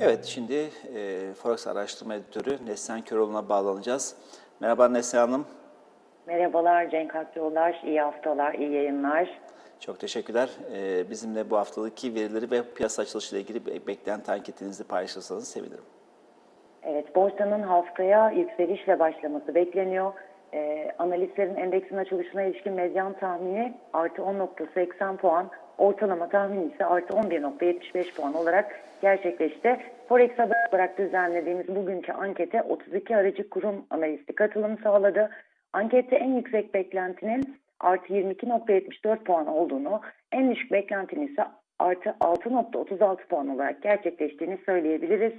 Evet, şimdi e, Forex Araştırma Editörü Neslihan Köroğlu'na bağlanacağız. Merhaba Neslihan Hanım. Merhabalar Cenk Akçoğlar, iyi haftalar, iyi yayınlar. Çok teşekkürler. E, bizimle bu haftalık verileri ve piyasa açılışıyla ilgili be- beklenti anketinizi paylaşırsanız sevinirim. Evet, borsanın haftaya yükselişle başlaması bekleniyor. Ee, analistlerin endeksin açılışına ilişkin medyan tahmini artı 10.80 puan, ortalama tahmini ise artı 11.75 puan olarak gerçekleşti. Forex haber olarak düzenlediğimiz bugünkü ankete 32 aracı kurum analisti katılım sağladı. Ankette en yüksek beklentinin artı 22.74 puan olduğunu, en düşük beklentinin ise artı 6.36 puan olarak gerçekleştiğini söyleyebiliriz.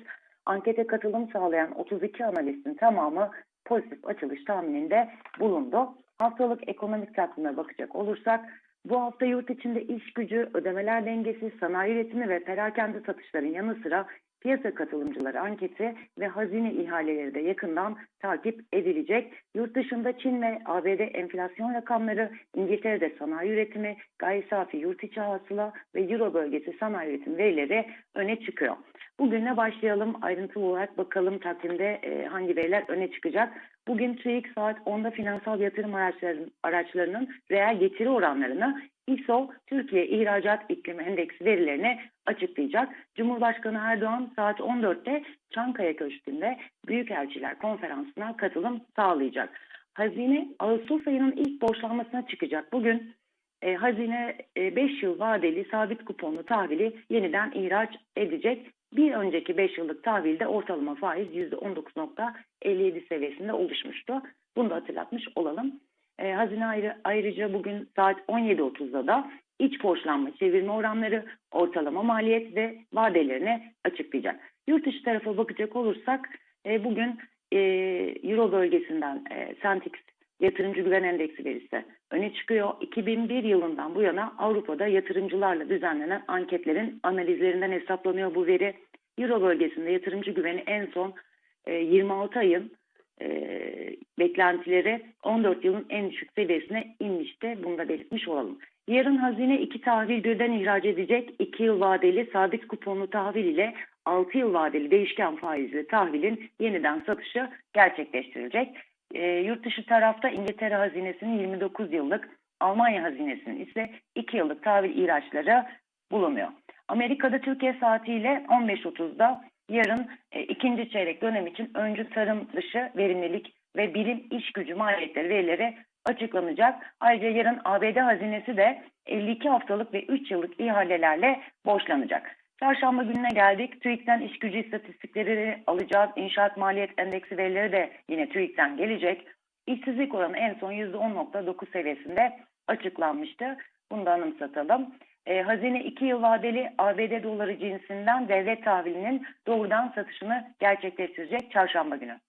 Ankete katılım sağlayan 32 analistin tamamı pozitif açılış tahmininde bulundu. Haftalık ekonomik takvime bakacak olursak bu hafta yurt içinde iş gücü, ödemeler dengesi, sanayi üretimi ve perakende satışların yanı sıra piyasa katılımcıları anketi ve hazine ihaleleri de yakından takip edilecek. Yurt dışında Çin ve ABD enflasyon rakamları, İngiltere'de sanayi üretimi, gayri safi yurt içi hasıla ve Euro bölgesi sanayi üretim verileri öne çıkıyor. Bugünle başlayalım. Ayrıntılı olarak bakalım takvimde e, hangi veriler öne çıkacak. Bugün TÜİK saat 10'da finansal yatırım araçlarının, araçlarının reel getiri oranlarını ISO Türkiye İhracat İklimi Endeksi verilerini açıklayacak. Cumhurbaşkanı Erdoğan saat 14'te Çankaya Köşkü'nde Büyükelçiler Konferansı'na katılım sağlayacak. Hazine Ağustos ayının ilk borçlanmasına çıkacak. Bugün e, hazine 5 yıl vadeli sabit kuponlu tahvili yeniden ihraç edecek. Bir önceki 5 yıllık tahvilde ortalama faiz %19.57 seviyesinde oluşmuştu. Bunu da hatırlatmış olalım. E, hazine ayrı, ayrıca bugün saat 17.30'da da iç borçlanma çevirme oranları, ortalama maliyet ve vadelerini açıklayacak. Yurt dışı tarafa bakacak olursak e, bugün e, Euro bölgesinden e, Sentix yatırımcı güven endeksi verisi öne çıkıyor. 2001 yılından bu yana Avrupa'da yatırımcılarla düzenlenen anketlerin analizlerinden hesaplanıyor bu veri. Euro bölgesinde yatırımcı güveni en son e, 26 ayın e, beklentileri 14 yılın en düşük seviyesine inmişti. Bunu da belirtmiş olalım. Yarın hazine iki tahvil birden ihraç edecek. 2 yıl vadeli sabit kuponlu tahvil ile 6 yıl vadeli değişken faizli tahvilin yeniden satışı gerçekleştirilecek. E, yurt dışı tarafta İngiltere hazinesinin 29 yıllık, Almanya hazinesinin ise 2 yıllık tahvil ihraçları bulunuyor. Amerika'da Türkiye saatiyle 15.30'da yarın e, ikinci çeyrek dönem için öncü tarım dışı verimlilik ve birim iş gücü maliyetleri verileri açıklanacak. Ayrıca yarın ABD hazinesi de 52 haftalık ve 3 yıllık ihalelerle borçlanacak. Çarşamba gününe geldik. TÜİK'ten iş gücü istatistikleri alacağız. İnşaat maliyet endeksi verileri de yine TÜİK'ten gelecek. İşsizlik oranı en son %10.9 seviyesinde açıklanmıştı. Bunu da anımsatalım. E, hazine 2 yıl vadeli ABD doları cinsinden devlet tahvilinin doğrudan satışını gerçekleştirecek çarşamba günü.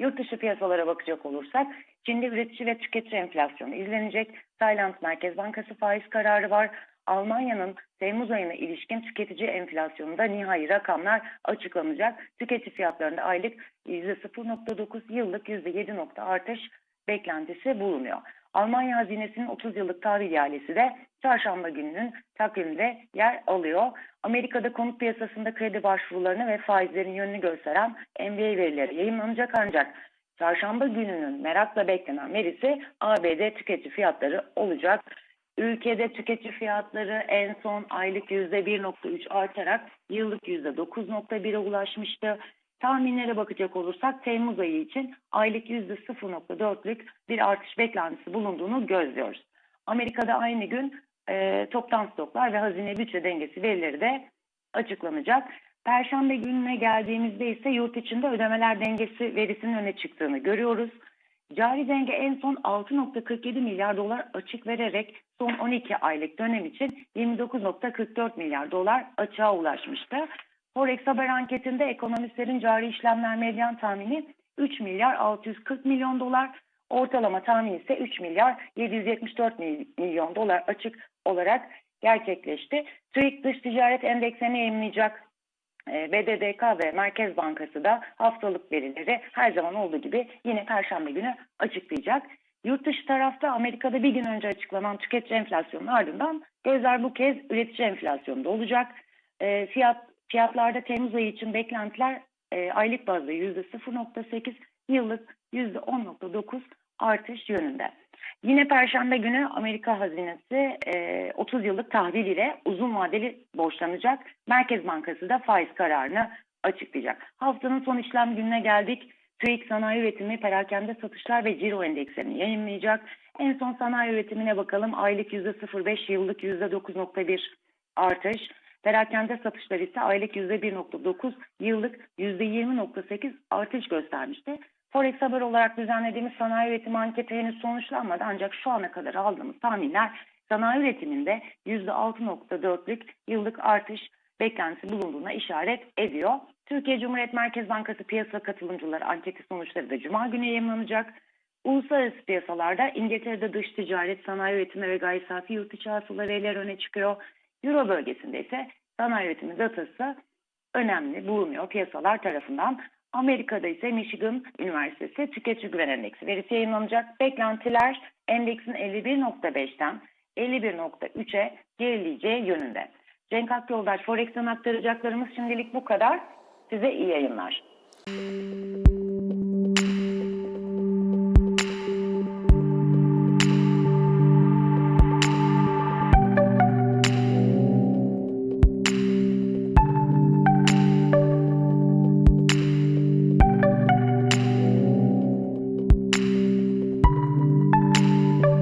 Yurt dışı piyasalara bakacak olursak Çin'de üretici ve tüketici enflasyonu izlenecek. Tayland Merkez Bankası faiz kararı var. Almanya'nın Temmuz ayına ilişkin tüketici enflasyonunda nihai rakamlar açıklanacak. Tüketici fiyatlarında aylık %0.9 yıllık %7. artış beklentisi bulunuyor. Almanya hazinesinin 30 yıllık tahvil ihalesi de çarşamba gününün takviminde yer alıyor. Amerika'da konut piyasasında kredi başvurularını ve faizlerin yönünü gösteren NBA verileri yayınlanacak ancak çarşamba gününün merakla beklenen verisi ABD tüketici fiyatları olacak. Ülkede tüketici fiyatları en son aylık %1.3 artarak yıllık %9.1'e ulaşmıştı. Tahminlere bakacak olursak Temmuz ayı için aylık %0.4'lük bir artış beklentisi bulunduğunu gözlüyoruz. Amerika'da aynı gün e, toptan stoklar ve hazine bütçe dengesi verileri de açıklanacak. Perşembe gününe geldiğimizde ise yurt içinde ödemeler dengesi verisinin öne çıktığını görüyoruz. Cari denge en son 6.47 milyar dolar açık vererek son 12 aylık dönem için 29.44 milyar dolar açığa ulaşmıştı. Forex haber anketinde ekonomistlerin cari işlemler medyan tahmini 3 milyar 640 milyon dolar, ortalama tahmin ise 3 milyar 774 milyon dolar açık olarak gerçekleşti. TÜİK dış ticaret endeksini yayınlayacak. Ee, BDDK ve Merkez Bankası da haftalık verileri her zaman olduğu gibi yine Perşembe günü açıklayacak. Yurt dışı tarafta Amerika'da bir gün önce açıklanan tüketici enflasyonun ardından gözler bu kez üretici enflasyonda olacak. E, fiyat Fiyatlarda Temmuz ayı için beklentiler e, aylık bazda %0.8, yıllık %10.9 artış yönünde. Yine Perşembe günü Amerika hazinesi e, 30 yıllık tahvil ile uzun vadeli borçlanacak. Merkez Bankası da faiz kararını açıklayacak. Haftanın son işlem gününe geldik. TÜİK sanayi üretimi, perakende satışlar ve ciro endekslerini yayınlayacak. En son sanayi üretimine bakalım. Aylık %0.5, yıllık %9.1 artış. Perakende satışlar ise aylık %1.9, yıllık %20.8 artış göstermişti. Forex haber olarak düzenlediğimiz sanayi üretimi anketi henüz sonuçlanmadı ancak şu ana kadar aldığımız tahminler sanayi üretiminde %6.4'lük yıllık artış beklentisi bulunduğuna işaret ediyor. Türkiye Cumhuriyet Merkez Bankası piyasa katılımcıları anketi sonuçları da Cuma günü yayınlanacak. Uluslararası piyasalarda İngiltere'de dış ticaret, sanayi üretimi ve gayri safi yurt içi hasıla veriler öne çıkıyor. Euro bölgesinde ise sanayi üretimi datası önemli bulunuyor piyasalar tarafından. Amerika'da ise Michigan Üniversitesi Tüketici Güven Endeksi verisi yayınlanacak. Beklentiler endeksin 51.5'ten 51.3'e gerileyeceği yönünde. Cenk Akyoldaş Forex'ten aktaracaklarımız şimdilik bu kadar. Size iyi yayınlar.